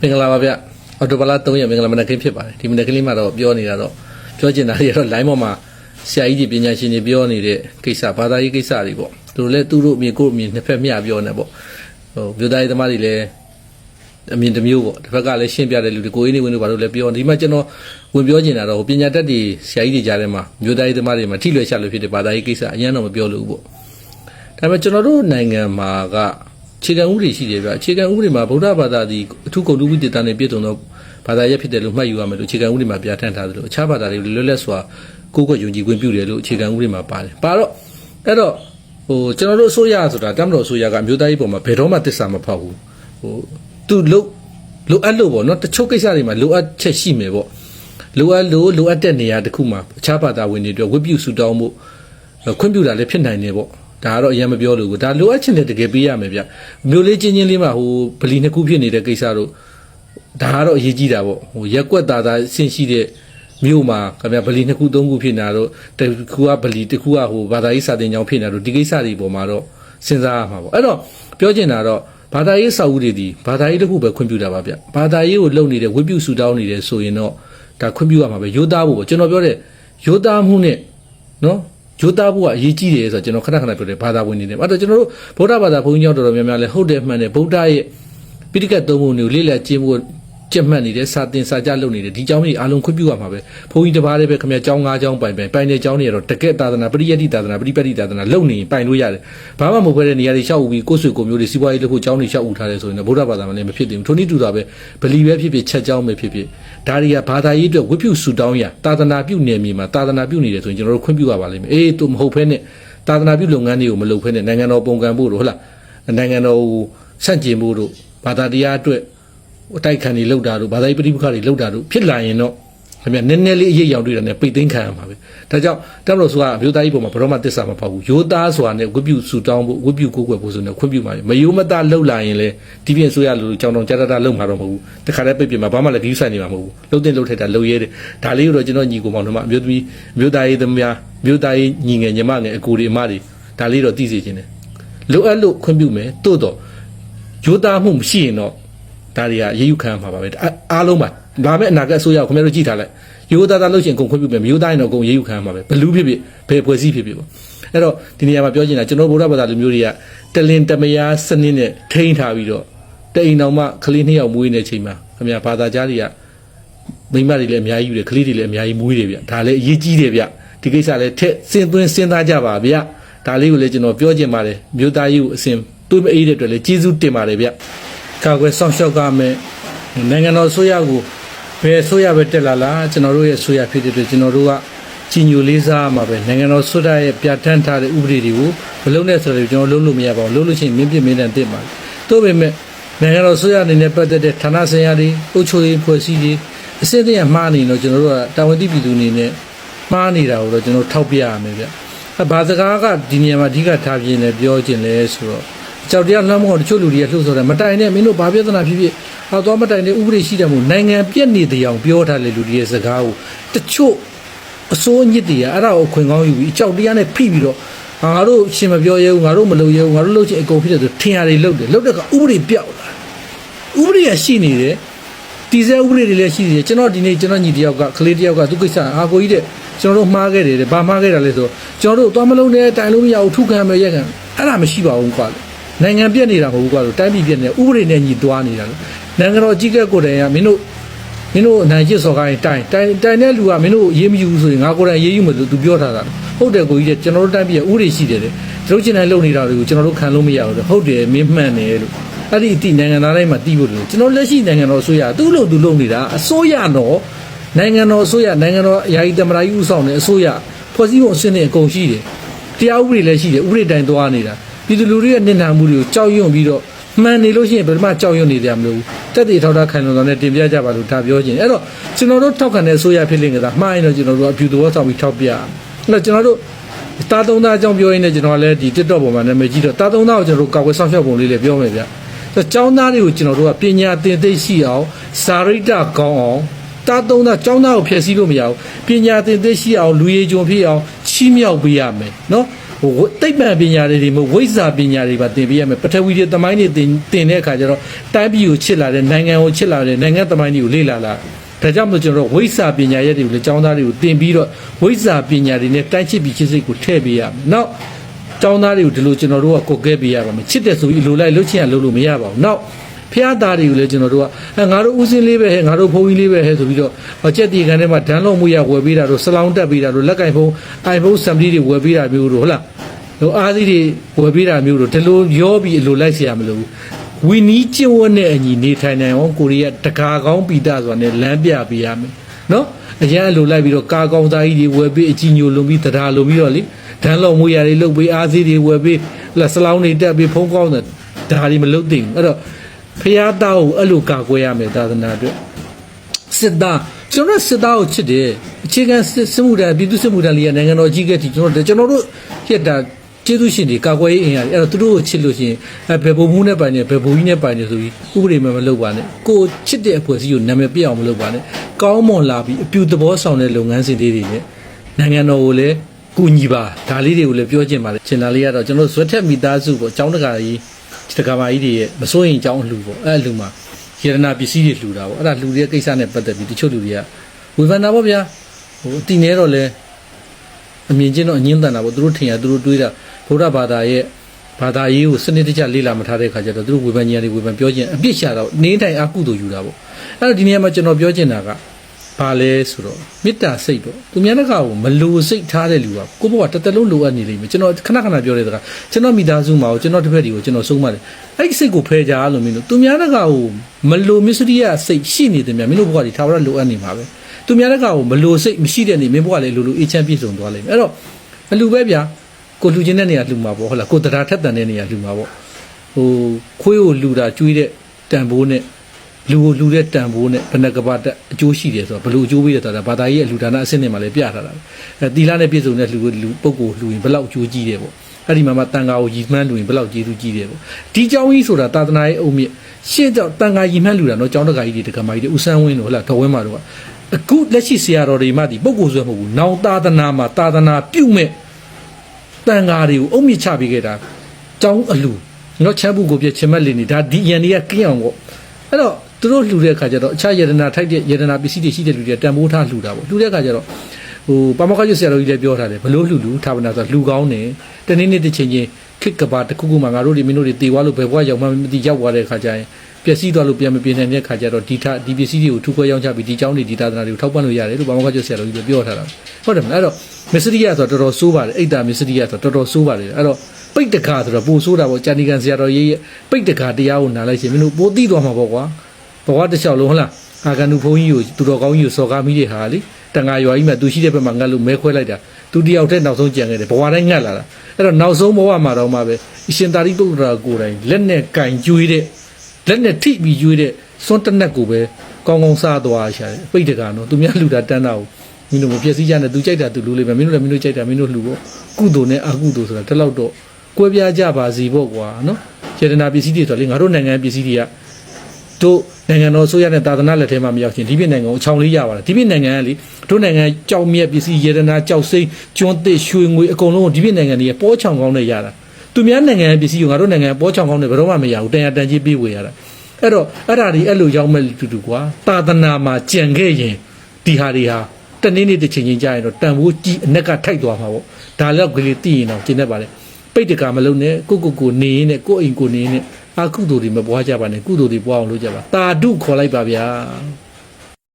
မင်္ဂလာပါဗျအော်တိုဘလာ3ရက်မင်္ဂလာမနက်ခင်းဖြစ်ပါတယ်ဒီမနက်ခင်းလေးမှာတော့ပြောနေတာတော့ပြောချင်တာတွေကတော့ line ပေါ်မှာဆရာကြီးတွေပညာရှင်တွေပြောနေတဲ့ကိစ္စဘာသာရေးကိစ္စတွေပေါ့သူတို့လည်းသူတို့အမြင်ကိုယ့်အမြင်နှစ်ဖက်မျှပြောနေပေါ့ဟိုမြို့သားရေးသမားတွေလည်းအမြင်တစ်မျိုးပေါ့တစ်ဖက်ကလည်းရှင်းပြတဲ့လူတွေကိုယ်ရင်းနေဝင်လို့ဘာလို့လဲပြောဒီမှာကျွန်တော်ဝင်ပြောချင်တာတော့ပညာတတ်တွေဆရာကြီးတွေကြားထဲမှာမြို့သားရေးသမားတွေမှာထိလွယ်ရှာလွယ်ဖြစ်တဲ့ဘာသာရေးကိစ္စအရင်တော့မပြောလို့ဘူးပေါ့ဒါပေမဲ့ကျွန်တော်တို့နိုင်ငံမှာကအ ခြေခံဥပဒေရှိတယ်ဗျအခြေခံဥပဒေမှာဗုဒ္ဓဘာသာသည်အထူးကုန်တူဝိတ္တနဲ့ပြည့်စုံသောဘာသာရပ်ဖြစ်တယ်လို့မှတ်ယူရမယ်လို့အခြေခံဥပဒေမှာပြဋ္ဌာန်းထားသလိုအခြားဘာသာတွေလွတ်လပ်စွာကိုယ်ကွယ်ယုံကြည်ခွင့်ပြုတယ်လို့အခြေခံဥပဒေမှာပါတယ်ပါတော့အဲ့တော့ဟိုကျွန်တော်တို့အစိုးရဆိုတာတမတော်အစိုးရကအမျိုးသားရေးပုံမှာဘယ်တော့မှတစ္ဆာမဖောက်ဘူးဟိုသူလို့လိုအပ်လို့ပေါ့နော်တချို့ကိစ္စတွေမှာလိုအပ်ချက်ရှိမယ်ပေါ့လိုအပ်လို့လိုအပ်တဲ့နေရာတစ်ခုမှာအခြားဘာသာဝင်တွေအတွက်ဝိပုစုတောင်းမှုခွင့်ပြုတာလည်းဖြစ်နိုင်တယ်ပေါ့ ဒါကတော့အရင်မပြောလို့ဘူးဒါလိုအပ်ချင်တဲ့တကယ်ပေးရမယ်ဗျမျိုးလေးချင်းချင်းလေးမှာဟိုဗလီနှစ်ခုဖြစ်နေတဲ့ကိစ္စတော့ဒါကတော့အရေးကြီးတာပေါ့ဟိုရက်ကွက်သားသားဆင့်ရှိတဲ့မြို့မှာခင်ဗျဗလီနှစ်ခုသုံးခုဖြစ်နေတာတော့တစ်ခုကဗလီတစ်ခုကဟိုဘာသာရေးစာတင်ကြောင်းဖြစ်နေတာတော့ဒီကိစ္စတွေပေါ်မှာတော့စဉ်းစားရမှာပေါ့အဲ့တော့ပြောချင်တာတော့ဘာသာရေးစာအုပ်တွေဒီဘာသာရေးတစ်ခုပဲခွင့်ပြုတာပါဗျဘာသာရေးကိုလုပ်နေတဲ့ဝိပုစုတောင်းနေတယ်ဆိုရင်တော့ဒါခွင့်ပြုရမှာပဲရိုးသားဖို့ပေါ့ကျွန်တော်ပြောတဲ့ရိုးသားမှုနဲ့နော် ဂျိုးသားဖို့ကအရေးကြီးတယ်ဆိုတော့ကျွန်တော်ခဏခဏပြောတယ်ဘာသာဝင်နေတယ်အဲ့တော့ကျွန်တော်တို့ဗုဒ္ဓဘာသာဘုန်းကြီးတော်တော်များများလဲဟုတ်တယ်မှန်တယ်ဗုဒ္ဓရဲ့ပိဋကတ်သုံးပုံတွေကိုလေ့လာကျင့်ဖို့ ကြက်မှတ်နေတဲ့စာတင်စာကြလုပ်နေတဲ့ဒီကျောင်းကြီးအားလုံးခွင့်ပြုရမှာပဲဘုန်းကြီးတစ်ပါးလည်းပဲခင်ဗျာကျောင်း၅ကျောင်းပိုင်ပိုင်ပိုင်တဲ့ကျောင်းတွေကတော့တကက်သာသနာပရိယတ်တိသာသနာပရိပတ်တိသာသနာလုပ်နေပိုင်လို့ရတယ်ဘာမှမဟုတ်ခဲ့တဲ့နေရာတွေရှောက်ဦးပြီးကိုယ်ဆွေကိုမျိုးတွေစီးပွားရေးလုပ်ဖို့ကျောင်းတွေရှောက်ဦးထားတယ်ဆိုရင်ဗုဒ္ဓဘာသာမှလည်းမဖြစ်သေးဘူးထိုနည်းတူတာပဲဗလီပဲဖြစ်ဖြစ်ချက်ကျောင်းပဲဖြစ်ဖြစ်ဒါတွေကဘာသာရေးအတွက်ဝိပုစုတောင်းရသာသနာပြုနယ်မြေမှာသာသနာပြုနေတယ်ဆိုရင်ကျွန်တော်တို့ခွင့်ပြုရပါလိမ့်မယ်အေးသူမဟုတ်ဖဲနဲ့သာသနာပြုလုပ်ငန်းတွေကိုမလုပ်ဖဲနဲ့နိုင်ငံတော်ပုံကံဖို့တို့ဟုတ်လားနိုင်ငံတော်ကိုဆန့်ကျင်ဖို့တို့ဘာသာတရားအတွက် အတိုက်ခံတွေလောက်တာတို့ဘာသာရေးပဋိပက္ခတွေလောက်တာတို့ဖြစ်လာရင်တော့ခင်ဗျနည်းနည်းလေးအရေးရောင်တွေ့တာနဲ့ပိတ်သိမ်းခံရမှာပဲဒါကြောင့်တပ်မတော်ဆိုတာအမျိုးသားရေးပုံမှာဘယ်တော့မှတစ္ဆာမပေါက်ဘူးရိုးသားဆိုတာနဲ့ဝိပုစုတောင်းဖို့ဝိပုကိုးကွယ်ဖို့ဆိုနေခွင့်ပြုမှာမယိုးမသားလောက်လာရင်လေဒီပြင်ဆိုရလို့ကြောင်တောင်ကြတတလောက်မှာတော့မဟုတ်ဘူးတခါတည်းပိတ်ပြမှာဘာမှလည်းဂိမ်းဆိုင်နေမှာမဟုတ်ဘူးလုံးတင်လုံးထိုက်တာလုံးရဲတယ်ဒါလေးကိုတော့ကျွန်တော်ညီကိုမောင်တို့မှအမျိုးသမီးအမျိုးသားရေးသမားအမျိုးသားရေးညီငယ်ညီမငယ်အကူတွေအမတွေဒါလေးတော့သိစေခြင်းတယ်လိုအပ်လို့ခွင့်ပြုမယ်တိုးတော့ဂျိုးသားမှုမရှိရင်တော့ ဒါတွေကရေးယူခံရမှာပါပဲအားအားလုံးပါဒါမဲ့အနာဂတ်အစိုးရကိုခင်ဗျားတို့ကြည့်ထားလိုက်ရိုးသားသားလို့ရှိရင်အကုန်ခွင့်ပြုမယ်မျိုးသားရင်တော့အကုန်ရေးယူခံရမှာပဲဘလူးဖြစ်ဖြစ်ဘယ်ဖွဲ့စည်းဖြစ်ဖြစ်ပေါ့အဲ့တော့ဒီနေရာမှာပြောချင်တာကျွန်တော်ဗုဒ္ဓဘာသာလူမျိုးတွေကတလင်တမယာစနစ်နဲ့ထိန်းထားပြီးတော့တအိမ်တော်မှကလေးနှစ်ယောက်မွေးနေချိန်မှာခင်ဗျာဘာသာကြားတွေကမိန်းမတွေလည်းအများကြီးယူတယ်ကလေးတွေလည်းအများကြီးမွေးတယ်ဗျဒါလည်းအရေးကြီးတယ်ဗျဒီကိစ္စလည်းထက်စဉ်သွင်းစဉ်းစားကြပါဗျဒါလေးကိုလည်းကျွန်တော်ပြောချင်ပါတယ်မြို့သားကြီးကိုအစဉ်တွေးမအေးတဲ့အတွက်လည်းကျေးဇူးတင်ပါတယ်ဗျ ကာကွယ်စောင့်ရှောက်ကမယ်နိုင်ငံတော်ဆိုရကိုဘယ်ဆိုရပဲတက်လာလားကျွန်တော်တို့ရဲ့ဆိုရဖြစ်တဲ့အတွက်ကျွန်တော်တို့ကကြီးညိုလေးစားမှာပဲနိုင်ငံတော်ဆွတ်ရဲ့ပြဋ္ဌာန်းထားတဲ့ဥပဒေတွေကိုမလုံးနဲ့ဆိုတော့ကျွန်တော်လုံးလို့မရပါဘူးလုံးလို့ရှိရင်မင်းပြမင်းတန်တက်ပါတို့ပေမဲ့နိုင်ငံတော်ဆွတ်ရအနေနဲ့ပတ်သက်တဲ့ဌာနဆိုင်ရာတွေအုပ်ချုပ်ရေးဖွဲ့စည်းတွေအစစ်အသေးမှားနေတော့ကျွန်တော်တို့ကတာဝန်သိပြည်သူအနေနဲ့မှားနေတာကိုတော့ကျွန်တော်ထောက်ပြရမယ်ဗျအဲဘာစကားကဒီနေရာမှာအဓိကထားပြင်းနေပြောခြင်းလဲဆိုတော့ ကြောက်တရားလှမ်းမောတချို့လူတွေကလှုပ်ဆိုတယ်မတိုင်နဲ့မင်းတို့ဘာပြဿနာဖြစ်ဖြစ်အော်တော့မတိုင်နဲ့ဥပဒေရှိတယ်မို့နိုင်ငံပြက်နေတဲ့အအောင်ပြောထားလေလူတွေရဲ့စကားကိုတချို့အစိုးညစ်တွေကအဲ့ဒါကိုအခွင့်ကောင်းယူပြီးအကြောက်တရားနဲ့ဖိပြီးတော့ဟာငါတို့ရှင်မပြောရဲဘူးငါတို့မလုပ်ရဲဘူးငါတို့လုပ်ချင်အကုန်ဖြစ်တယ်ဆိုထင်ရတယ်လုပ်တယ်လုပ်တဲ့ကဥပဒေပြောက်လာဥပဒေကရှိနေတယ်တီစဲဥပဒေတွေလည်းရှိနေတယ်ကျွန်တော်ဒီနေ့ကျွန်တော်ညီတယောက်ကကလေးတယောက်ကသူကိစ္စအာကိုကြီးတဲ့ကျွန်တော်တို့မှားခဲ့တယ်တဲ့ဘာမှားခဲ့တာလဲဆိုတော့ကျွန်တော်တို့သွားမလုံးနဲ့တိုင်လို့မရဘူးထုခံမယ်ရက်ခံအဲ့ဒါမရှိပါဘူးကွာ နိုင်ငံပြက်နေတာမဟုတ်ဘူးကွာလို့တိုင်းပြည်ပြက်နေဥပဒေနဲ့ညီသွားနေတာလို့နိုင်ငံတော်ကြီးကဲကိုယ်တိုင်ကမင်းတို့မင်းတို့အနိုင်ကျစ်စော်ကိုင်းတိုင်တိုင်တိုင်တဲ့လူကမင်းတို့ရေးမယူဘူးဆိုရင်ငါကိုယ်တိုင်ရေးယူမယ်လို့သူပြောထားတာဟုတ်တယ်ကိုကြီးတဲ့ကျွန်တော်တို့တိုင်းပြည်ကဥပဒေရှိတယ်တဲ့တို့ချင်တိုင်းလုပ်နေတာတွေကိုကျွန်တော်တို့ခံလို့မရဘူးတဲ့ဟုတ်တယ်မင်းမှန်တယ်လို့အဲ့ဒီအတိနိုင်ငံသားတိုင်းမှာတီးဖို့လို့ကျွန်တော်လက်ရှိနိုင်ငံတော်အစိုးရသူ့လို့သူလုပ်နေတာအစိုးရတော့နိုင်ငံတော်အစိုးရနိုင်ငံတော်ယာယီတမရာကြီးဥဆောင်တဲ့အစိုးရဖွဲ့စည်းပုံအဆင့်နဲ့အကုန်ရှိတယ်တရားဥပဒေလည်းရှိတယ်ဥပဒေတိုင်းသွားနေတာ ပြည်သူလူထုရဲ့နစ်နာမှုတွေကိုကြောက်ရွံ့ပြီးတော့မှန်နေလို့ရှိရင်ဘယ်မှကြောက်ရွံ့နေကြမလို့တက်တည်ထောက်ထားခိုင်လုံတော်နဲ့တင်ပြကြပါလို့ဒါပြောခြင်းအဲ့တော့ကျွန်တော်တို့ထောက်ခံတဲ့အစိုးရဖြစ်လင်ကသာမှားရင်တော့ကျွန်တော်တို့အဖြူတော်ဆောင်ပြီးထောက်ပြအဲ့တော့ကျွန်တော်တို့တာသုံးသားအကြောင်းပြောရင်းနဲ့ကျွန်တော်ကလည်းဒီ TikTok ပေါ်မှာနာမည်ကြီးတော့တာသုံးသားကိုကျွန်တော်တို့ကာကွယ်ဆောင်ရှောက်ပုံလေးလည်းပြောမယ်ဗျဆိုတော့ကျောင်းသားတွေကိုကျွန်တော်တို့ကပညာသင်သိရှိအောင်စာရိတ္တကောင်းအောင်တာသုံးသားကျောင်းသားကိုဖျက်ဆီးလို့မရဘူးပညာသင်သိရှိအောင်လူရည်ကြုံဖြစ်အောင်ချီးမြှောက်ပေးရမယ်နော် ဟိုတိတ်ပံပညာတွေဒီမဟုတ်ဝိဇ္ဇာပညာတွေပါသင်ပေးရမယ်ပထဝီတွေတမိုင်းတွေသင်သင်တဲ့အခါကျတော့တိုင်းပြည်ကိုချစ်လာတဲ့နိုင်ငံကိုချစ်လာတဲ့နိုင်ငံတမိုင်းတွေကိုလေ့လာလာဒါကြောင့်မို့ကျွန်တော်တို့ဝိဇ္ဇာပညာရက်တွေကိုလည်းကျောင်းသားတွေကိုသင်ပြီးတော့ဝိဇ္ဇာပညာတွေနဲ့တိုင်းချစ်ပြီးချစ်စိတ်ကိုထည့်ပေးရမယ်နောက်ကျောင်းသားတွေကိုဒီလိုကျွန်တော်တို့ကကိုယ်ကဲပေးရပါမယ်ချစ်တဲ့ဆိုပြီးလိုလိုက်လှုပ်ချင်ရလှုပ်လို့မရပါဘူးနောက် ဖျားသားတွေကိုလည်းကျွန်တော်တို့ကအဲငါတို့ဦးစင်းလေးပဲဟဲ့ငါတို့ဘုံကြီးလေးပဲဟဲ့ဆိုပြီးတော့ဟောကြက်တီကန်ထဲမှာဒန်းလုံးမှုရဝယ်ပေးတာတို့ဆလောင်းတက်ပေးတာတို့လက်ကင်ဖုံးအိုင်ဖုံးဆမ်ပလီတွေဝယ်ပေးတာမျိုးတို့ဟုတ်လား ဟိုအားသီးတွေဝယ်ပေးတာမျိုးတို့ဒီလိုရောပြီးအလိုလိုက်เสียရမလို့ဝီနီးကျင့်ဝတ်နဲ့အညီနေထိုင်နိုင်အောင်ကိုရီးယားတကာကောင်းပီတာဆိုတာနဲ့လမ်းပြပေးရမယ်နော်အရင်အလိုလိုက်ပြီးတော့ကာကောင်းသားကြီးတွေဝယ်ပေးအကြီးညိုလုံးပြီးတရားလုံးပြီးတော့လေဒန်းလုံးမွေးရတွေလုတ်ပေးအားသီးတွေဝယ်ပေးလက်စလောင်းတွေတက်ပြီးဖုံးကောင်းတဲ့ဒါတွေမလုတ်သိဘူးအဲ့တော့ ဖះသားကိုအဲ့လိုကာကွယ်ရမယ်သာသနာအတွက်စစ်သားကျွန်တော်တို့စစ်သားကိုချစ်တယ်အခြေခံစစ်စစ်မှုထမ်းပြည်သူစစ်မှုထမ်းလေးရနိုင်ငံတော်အကြီးအကဲတီကျွန်တော်တို့ကျွန်တော်တို့ရက်တာကျေးဇူးရှင်တွေကာကွယ်ရေးအင်အားတွေအဲ့တော့သူတို့ကိုချစ်လို့ရှိရင်အဲဘယ်ပုံမှုနဲ့ပိုင်နေဘယ်ပုံကြီးနဲ့ပိုင်နေဆိုပြီးဥပဒေမှမလုပ်ပါနဲ့ကိုချစ်တဲ့အဖွဲ့အစည်းကိုနာမည်ပြအောင်မလုပ်ပါနဲ့ကောင်းမွန်လာပြီးအပြူသဘောဆောင်တဲ့လုပ်ငန်းစဉ်လေးတွေနဲ့နိုင်ငံတော်ကိုလည်းကူညီပါဒါလေးတွေကိုလည်းပြောချင်ပါလေချင်တာလေးကတော့ကျွန်တော်တို့ဇွတ်ထက်မိသားစုပေါ့အကြောင်းတကာကြီး တကာမကြီးတွေရဲ့မစိုးရင်အကြောင်းအလှူပေါ့အဲ့အလှူမှာယေရနာပစ္စည်းတွေလှူတာပေါ့အဲ့ဒါလှူတဲ့ကိစ္စနဲ့ပတ်သက်ပြီးတချို့လူတွေကဝေဖန်တာပေါ့ဗျာဟိုအတိနေတော့လဲအမြင်ချင်းတော့အငင်းတန်တာပေါ့သူတို့ထင်ရသူတို့တွေးတာဗုဒ္ဓဘာသာရဲ့ဘာသာရေးကိုစနစ်တကျလေ့လာမထားတဲ့ခါကျတော့သူတို့ဝေဖန်ကြီးတွေဝေဖန်ပြောခြင်းအပြစ်ရှာတော့နင်းတိုင်အကုသို့ယူတာပေါ့အဲ့တော့ဒီနေရာမှာကျွန်တော်ပြောချင်တာက ဘာလဲဆိုတော့မေတ္တာစိတ်ပေါ့သူများတကာကိုမလိုစိတ်ထားတဲ့လူကကိုယ့်ဘဝတစ်သက်လုံးလိုအပ်နေလိမ့်မယ်ကျွန်တော်ခဏခဏပြောတဲ့တကာကျွန်တော်မိသားစုမှာကိုကျွန်တော်တစ်ဖက်ဒီကိုကျွန်တော်ဆုံးမတယ်အဲ့ဒီစိတ်ကိုဖယ်ကြလို့မင်းတို့သူများတကာကိုမလိုမစ္စရိယစိတ်ရှိနေတယ်များမင်းတို့ဘဝဒီထာဝရလိုအပ်နေမှာပဲသူများတကာကိုမလိုစိတ်မရှိတဲ့နေမင်းဘဝလည်းလိုလိုအေးချမ်းပြည့်စုံသွားလိမ့်မယ်အဲ့တော့အလူပဲဗျာကိုလူချင်းတဲ့နေရာလူမှာပေါ့ဟုတ်လားကိုတရားထက်တန်တဲ့နေရာလူမှာပေါ့ဟိုခွေးကိုလူတာကျွေးတဲ့တန်ဖိုးနဲ့ လူကိုလူတဲ့တန်ဖိုးနဲ့ဘယ်နှကဘာတက်အကျိုးရှိတယ်ဆိုတော့ဘယ်လိုအကျိုးပေးတယ်ဆိုတာဘာသာရေးအလူဒါနအဆင့်နဲ့မှလည်းပြထားတာပဲအဲတီလာနဲ့ပြည့်စုံတဲ့လူကိုလူပုဂ္ဂိုလ်လူရင်ဘယ်လောက်အကျိုးကြီးတယ်ပေါ့အဲ့ဒီမှာမှတန်ဃာကိုရည်မှန်းလူရင်ဘယ်လောက်ကျေးဇူးကြီးတယ်ပေါ့ဒီเจ้าကြီးဆိုတာသာသနာရေးအုံမြင့်ရှင်းတော့တန်ဃာရည်မှန်းလူတာနော်เจ้าတက္ကကြီးတွေတက္ကမကြီးတွေဦးဆန်းဝင်းတို့ဟုတ်လားတော်ဝင်းမာတို့ကအခုလက်ရှိဆရာတော်တွေမှဒီပုဂ္ဂိုလ်ဆွဲမဟုတ်ဘူးနောင်သာသနာမှာသာသနာပြုမဲ့တန်ဃာတွေကိုအုံမြင့်ချပေးခဲ့တာเจ้าအလူနော်ချမ်းဘူးကိုပြချင်မဲ့လင်းနေဒါဒီအရန်တွေကကင်းအောင်ပေါ့ အဲ့တော့ သူတို့လှူတဲ့အခါကျတော့အခြားယရနာထိုက်တဲ့ယရနာပစ္စည်းတွေရှိတဲ့လူတွေတန်ဖိုးထားလှူတာပေါ့လှူတဲ့အခါကျတော့ဟိုပါမခါကျွဆရာတော်ကြီးလည်းပြောထားတယ်ဘလို့လှူလှူထားပါနာဆိုလှူကောင်းတယ်တနေ့နေ့တစ်ချိန်ချင်းခစ်ကပါတစ်ခုခုမှငါတို့တွေမင်းတို့တွေတေသွားလို့ဘယ်ဘွားရောက်မှမသိရောက်သွားတဲ့အခါကျရင်ပျက်စီးသွားလို့ပြန်မပြင်းနိုင်တဲ့အခါကျတော့ဒီထားဒီပစ္စည်းတွေကိုထူခွဲရောင်းချပြီးဒီเจ้าတွေဒီသာသနာတွေကိုထောက်ပံ့လို့ရတယ်လို့ပါမခါကျွဆရာတော်ကြီးလည်းပြောထားတာဟုတ်တယ်မလားအဲ့တော့မစ္စရိယဆိုတော့တော်တော်ဆိုးပါတယ်အိတ်တာမစ္စရိယဆိုတော့တော်တော်ဆိုးပါတယ်အဲ့တော့ပိတ်တကာဆိုတော့ပိုဆိုးတာပေါ့ဂျာနီကန်ဆရာတော်ကြီးရဲ့ပိတ်တကာတရားကိုနားလိုက်ရှင်မင်းတို့ပိုသိသွားမှာပေါ့ကွာ ဘဝတစ်လျှောက်လုံးဟုတ်လားအာကန်နုဘုန်းကြီးကိုသူတော်ကောင်းကြီးကိုစော်ကားမိတဲ့ဟာလေတန်ဃာရွာကြီးမှာသူရှိတဲ့ဘက်မှာငတ်လို့မဲခွဲလိုက်တာသူတယောက်တည်းနောက်ဆုံးကြံခဲ့တယ်ဘဝတိုင်းငတ်လာတာအဲ့တော့နောက်ဆုံးဘဝမှာတော့မှပဲအရှင်သာရိပုတ္တရာကိုယ်တိုင်လက်နဲ့ကင်ကျွေးတဲ့လက်နဲ့ထိပြီးကျွေးတဲ့စွန်းတနက်ကိုပဲကောင်းကောင်းစားသွားရှာတယ်ပိတ်တကနော်သူများလှူတာတန်းတာကိုမင်းတို့မပြည့်စည်ကြနဲ့သူကြိုက်တာသူလူလိမ့်မယ်မင်းတို့လည်းမင်းတို့ကြိုက်တာမင်းတို့လှူပေါ့ကုသိုလ်နဲ့အကုသိုလ်ဆိုတာတလောက်တော့ကွဲပြားကြပါစီပေါ့ကွာနော်စေတနာပစ္စည်းတွေဆိုလေငါတို့နိုင်ငံပစ္စည်းတွေက တို့နိုင်ငံတော်ဆိုရတဲ့သာသနာလက်ထဲမှာမရောက်ချင်းဒီပြည်နိုင်ငံကိုအချောင်လေးရပါတယ်ဒီပြည်နိုင်ငံကလေတို့နိုင်ငံကြောက်မြက်ပစ္စည်းရေဒနာကြောက်စိမ့်ကျွန်းသစ်ရွှေငွေအကုန်လုံးကိုဒီပြည်နိုင်ငံတွေကပေါ်ချောင်ကောင်းနဲ့ရတာသူများနိုင်ငံရဲ့ပစ္စည်းကိုငါတို့နိုင်ငံပေါ်ချောင်ကောင်းနဲ့ဘယ်တော့မှမရဘူးတန်ရတန်ကြီးပြေးဝေရတာအဲ့တော့အဲ့ဒါတွေအဲ့လိုရောက်မဲ့တူတူကွာသာသနာမှာကြံခဲ့ရင်ဒီဟာတွေဟာတနေ့နေ့တစ်ချိန်ချင်းကြာရင်တော့တန်ဖိုးကြီးအနက်ကထိုက်သွားမှာပေါ့ဒါလည်းကလေးသိရင်တော့ကျင်းတတ်ပါလေပိတ်တကာမလုံးနဲ့ကိုကိုကိုနေရင်နဲ့ကိုအိမ်ကိုနေရင်နဲ့ အကုသိုလ်တွေမပွားကြပါနဲ့ကုသိုလ်တွေပွားအောင်လုပ်ကြပါတာဓုခေါ်လိုက်ပါဗျာ